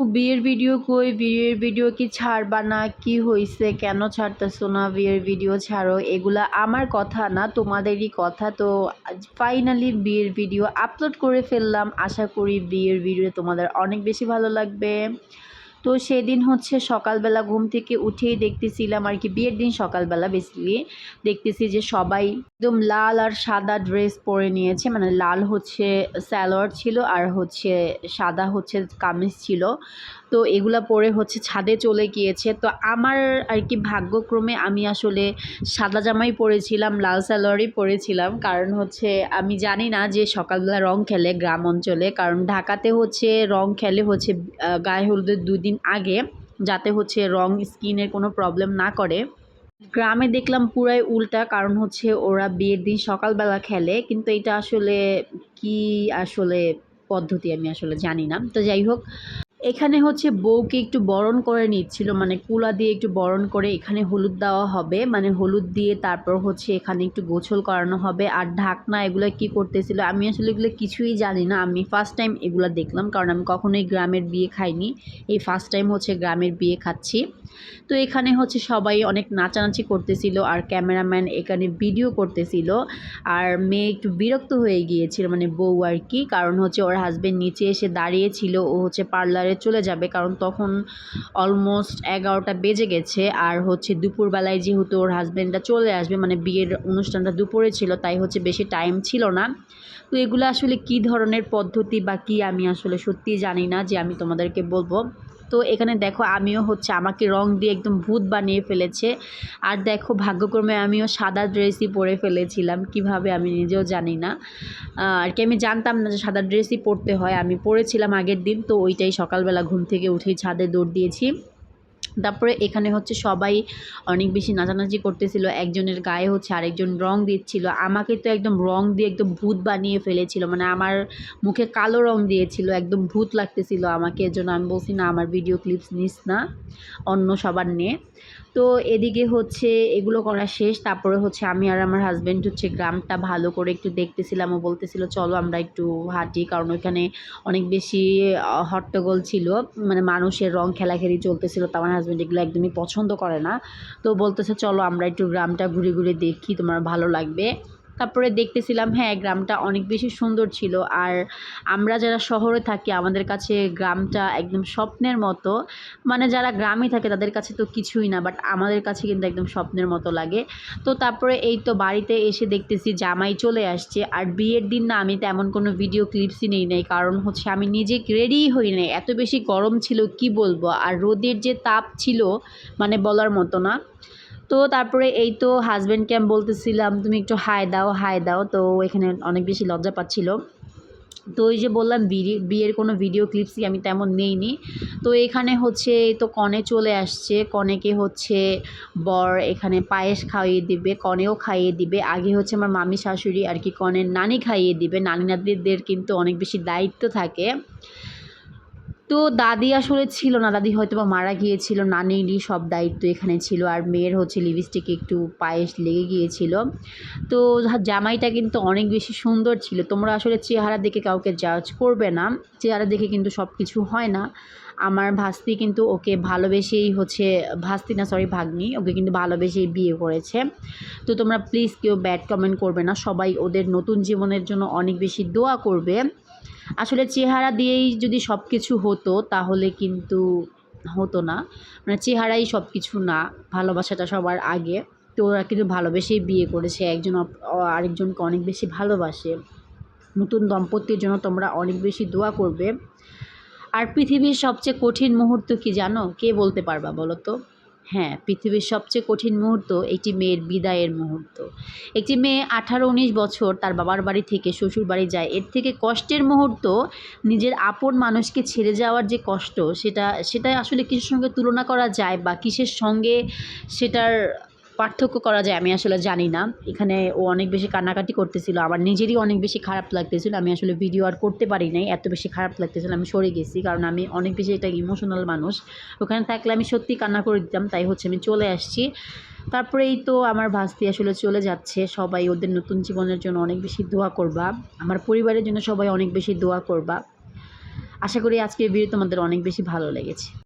বিয়ের ভিডিও কই? বিয়ের ভিডিও কি ছাড়বা না? কি হইছে? কেন ছাড়তেছো না বিয়ের ভিডিও ছাড়ো? এগুলা আমার কথা না, তোমাদেরই কথা। তো ফাইনালি বিয়ের ভিডিও আপলোড করে ফেললাম। আশা করি বিয়ের ভিডিও তোমাদের অনেক বেশি ভালো লাগবে। তো সেদিন হচ্ছে সকালবেলা ঘুম থেকে উঠেই দেখতেছিলাম আর কি, বিয়ের দিন সকালবেলা বেসিক্যালি দেখতেছি যে সবাই একদম লাল আর সাদা ড্রেস পরে নিয়েছে মানে লাল হচ্ছে স্যালোয়ার ছিল আর হচ্ছে সাদা হচ্ছে কামিজ ছিল। তো এগুলা পরে হচ্ছে ছাদে চলে গিয়েছে। তো আমার আর কি ভাগ্যক্রমে আমি আসলে সাদা জামাই পরেছিলাম, লাল সালোয়ারই পরেছিলাম। কারণ হচ্ছে আমি জানি না যে সকালবেলা রং খেলে গ্রাম অঞ্চলে। কারণ ঢাকাতে হচ্ছে রং খেলে হচ্ছে গায়ে হলুদের দুদিন আগে যাতে হচ্ছে রং স্কিনের কোনো প্রবলেম না করে। গ্রামে দেখলাম পুরাই উল্টা, কারণ হচ্ছে ওরা বিয়ের দিন সকালবেলা খেলে। কিন্তু এটা আসলে কি আসলে পদ্ধতি আমি আসলে জানি না। তো যাই হোক এখানে হচ্ছে বউকে একটু বরণ করে নিচ্ছিল মানে কুলা দিয়ে একটু বরণ করে এখানে হলুদ দেওয়া হবে মানে হলুদ দিয়ে তারপর হচ্ছে এখানে একটু গোছল করানো হবে। আর ঢাকনা এগুলো কি করতেছিল, আমি আসলে এগুলো কিছুই জানি না। আমি ফার্স্ট টাইম এগুলো দেখলাম, কারণ আমি কখনোই গ্রামের বিয়ে খাইনি। এই ফার্স্ট টাইম হচ্ছে গ্রামের বিয়ে খাচ্ছি। তো এখানে হচ্ছে সবাই অনেক নাচানাচি করতেছিল আর ক্যামেরাম্যান এখানে ভিডিও করতেছিল। আর মেয়ে একটু বিরক্ত হয়ে গিয়েছিল মানে বউ আর কি, কারণ হচ্ছে ওর হাজবেন্ড নিচে এসে দাঁড়িয়েছিল, ও হচ্ছে পার্লারে চলে যাবে, কারণ তখন অলমোস্ট এগারোটা বেজে গেছে। আর হচ্ছে দুপুরবেলায় যেহেতু ওর হাজবেন্ডটা চলে আসবে মানে বিয়ের অনুষ্ঠানটা দুপুরে ছিল, তাই হচ্ছে বেশি টাইম ছিল না। তো এগুলো আসলে কি ধরনের পদ্ধতি বা কি আমি আসলে সত্যি জানি না, যে আমি তোমাদেরকে বলব। তো এখানে দেখো আমিও হচ্ছে আমাকে রং দিয়ে একদম ভূত বানিয়ে ফেলেছে। আর দেখো ভাগ্যক্রমে আমিও সাদা ড্রেসই পরে ফেলেছিলাম, কীভাবে আমি নিজেও জানি না। আর কি আমি জানতাম না যে সাদা ড্রেসই পরতে হয়, আমি পরেছিলাম আগের দিন, তো ওইটাই সকালবেলা ঘুম থেকে উঠেই ছাদে দৌড় দিয়েছি। তারপরে এখানে হচ্ছে সবাই অনেক বেশি নাচানাচি করতেছিল, একজনের গায়ে হচ্ছে আরেকজন রং দিচ্ছিল, আমাকে তো একদম রং দিয়ে একদম ভূত বানিয়ে ফেলেছিল মানে আমার মুখে কালো রং দিয়েছিল, একদম ভূত লাগতেছিল আমাকে, এর জন্য আমি বলছি না, আমার ভিডিও ক্লিপস নিস না, অন্য সবার নিয়ে তো এদিকে হচ্ছে এগুলো করা শেষ। তারপরে হচ্ছে আমি আর আমার হাজব্যান্ড হচ্ছে গ্রামটা ভালো করে একটু দেখতেছিলাম। ও বলতেছিল, চলো আমরা একটু হাঁটি। কারণ ওইখানে অনেক বেশি হট্টগোল ছিল। মানে মানুষের রং খেলাখেলি চলতেছিল। তো আমার হাজব্যান্ড এগুলো একদমই পছন্দ করে না। তো বলতেছে, চলো আমরা একটু গ্রামটা ঘুরে ঘুরে দেখি। তোমার ভালো লাগবে। তারপরে দেখতেছিলাম হ্যাঁ গ্রামটা অনেক বেশি সুন্দর ছিল। আর আমরা যারা শহরে থাকি, আমাদের কাছে গ্রামটা একদম স্বপ্নের মতো। মানে যারা গ্রামে থাকে, তাদের কাছে তো কিছুই না বাট আমাদের কাছে কিন্তু একদম স্বপ্নের মতো লাগে। তো তারপরে এই তো বাড়িতে এসে দেখতেছি, জামাই চলে আসছে। আর বিয়ের দিন না, আমি তেমন কোনো ভিডিও ক্লিপসই নেই নাই। কারণ হচ্ছে, আমি নিজে রেডিই হই নাই। এত বেশি গরম ছিল, কি বলব? আর রোদের যে তাপ ছিল মানে বলার মতো না। তো তারপরে এই তো হাজব্যান্ডকে আমি বলতেছিলাম, তুমি একটু হাই দাও হাই দাও। তো এখানে অনেক বেশি লজ্জা পাচ্ছিল। তো ওই যে বললাম বিয়ে- বিয়ের কোনো ভিডিও ক্লিপসই আমি তেমন নেইনি। তো এখানে হচ্ছে, এই তো কনে চলে আসছে। কনেকে হচ্ছে বর এখানে পায়েস খাইয়ে দিবে, কনেও খাইয়ে দিবে। আগে হচ্ছে আমার মামি শাশুড়ি আর কি কনের নানি খাইয়ে দিবে। নানি নাতিদের কিন্তু অনেক বেশি দায়িত্ব থাকে। তো দাদি আসলে ছিল না। দাদি হয়তো বা মারা গিয়েছিল, নানিরই সব দায়িত্ব এখানে ছিল আর মেয়ের হচ্ছে লিপস্টিকে একটু পায়েস লেগে গিয়েছিল। তো জামাইটা কিন্তু অনেক বেশি সুন্দর ছিল। তোমরা আসলে চেহারা দেখে কাউকে জাজ করবে না। চেহারা দেখে কিন্তু সব কিছু হয় না। আমার ভাস্তি কিন্তু ওকে ভালোবেসেই হচ্ছে, ভাস্তি না সরি ভাগ্নি, ওকে কিন্তু ভালোবেসেই বিয়ে করেছে। তো তোমরা প্লিজ কেউ ব্যাড কমেন্ট করবে না। সবাই ওদের নতুন জীবনের জন্য অনেক বেশি দোয়া করবে। আসলে চেহারা দিয়েই যদি সব কিছু হতো, তাহলে কিন্তু হতো না। মানে চেহারাই সব কিছু না, ভালোবাসাটা সবার আগে। তো ওরা কিন্তু ভালোবেসেই বিয়ে করেছে, একজন আরেকজনকে অনেক বেশি ভালোবাসে। নতুন দম্পতির জন্য তোমরা অনেক বেশি দোয়া করবে। আর পৃথিবীর সবচেয়ে কঠিন মুহূর্ত কি জানো? কে বলতে পারবা বলো তো? হ্যাঁ পৃথিবীর সবচেয়ে কঠিন মুহূর্ত একটি মেয়ের বিদায়ের মুহূর্ত। একটি মেয়ে আঠারো উনিশ বছর তার বাবার বাড়ি থেকে শ্বশুর বাড়ি যায়। এর থেকে কষ্টের মুহূর্ত নিজের আপন মানুষকে ছেড়ে যাওয়ার যে কষ্ট, সেটা সেটা আসলে কিসের সঙ্গে তুলনা করা যায় বা কিসের সঙ্গে সেটার পার্থক্য করা যায়, আমি আসলে জানি না। এখানে ও অনেক বেশি কান্নাকাটি করতেছিল, আমার নিজেরই অনেক বেশি খারাপ লাগতেছিল, আমি আসলে ভিডিও আর করতে পারি নাই, এত বেশি খারাপ লাগতেছিল, আমি সরে গেছি, কারণ আমি অনেক বেশি এটা ইমোশনাল মানুষ। ওখানে থাকলে আমি সত্যি কান্না করে দিতাম, তাই হচ্ছে আমি চলে আসছি। তারপরেই তো আমার ভাস্তি আসলে চলে যাচ্ছে, সবাই ওদের নতুন জীবনের জন্য অনেক বেশি দোয়া করবা, আমার পরিবারের জন্য সবাই অনেক বেশি দোয়া করবা। আশা করি আজকের ভিডিও তোমাদের অনেক বেশি ভালো লেগেছে।